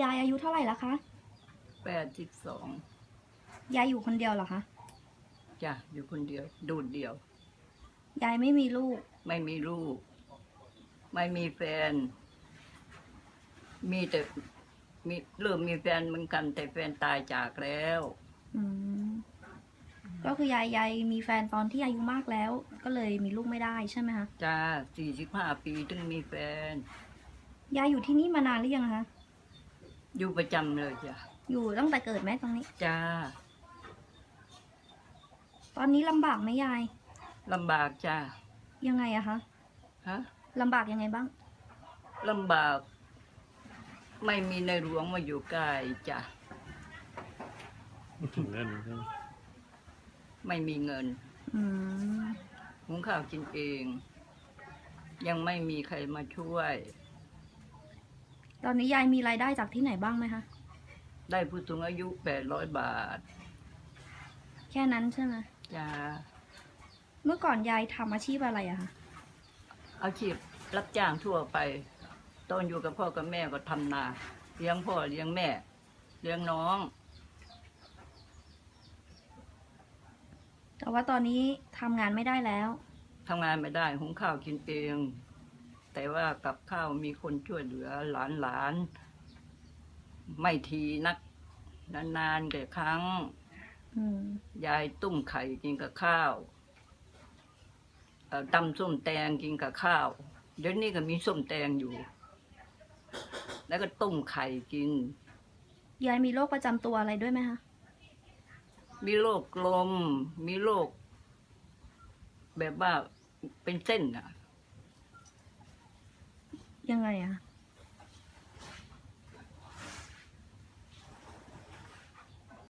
ยายอายุเท่าไหร่ละคะแปดสิบสองยายอยู่คนเดียวเหรอคะจ้ะอยู่คนเดียว โดูดเดียว ยายไม่มีลูก ไม่มีลูก ไม่มีแฟน มีแต่มีเริ่มมีแฟนเหมือนกัน แต่แฟนตายจากแล้ว อืมก็คือยายยายมีแฟนตอนที่อายุมากแล้ว ก็เลยมีลูกไม่ได้ใช่ไหมคะจ้าสี่สิบห้าปีถึงมีแฟน ยายอยู่ที่นี่มานานหรือยังคะ อยู่ประจำเลยจ้ะอยู่ตั้งแต่เกิดไหมตรงนี้ จ้าตอนนี้ลำบากไหมยาย ลำบากจ้ายังไงอะคะฮะลำบากยังไงบ้าง ลำบาก ไม่มีในหลวงมาอยู่ใกล้จ้ะถึงนั่นใช่ไหมไม่มีเงิน อืม หุงข้าวกินเอง ยังไม่มีใครมาช่วย ตอนนี้ยายมีรายได้จากที่ไหนบ้างไหมคะ ได้ผู้สูงอายุแปดร้อยบาทแค่นั้นใช่ไหมจ้าเมื่อก่อนยายทำอาชีพอะไรอะคะ อาชีพรับจ้างทั่วไป ตอนอยู่กับพ่อกับแม่ก็ทำนาเลี้ยงพ่อเลี้ยงแม่ เลี้ยงน้อง แต่ว่าตอนนี้ทำงานไม่ได้แล้ว ทำงานไม่ได้ หุงข้าวกินเอง แต่ว่ากับข้าวมีคนช่วยเหลือหลานหลานๆไม่ทีนัก นานๆแต่ครั้งอืมยายตุ้มไข่กินกับข้าวเอ่อตำส้มแตงกินกับข้าว เดี๋ยวนี้ก็มีส้มแตงอยู่ แล้วก็ต้มไข่กิน ยายมีโรคประจำตัวอะไรด้วยไหมคะ มีโรคลม มีโรคแบบว่าเป็นเส้นอะ ยังไงอะคะ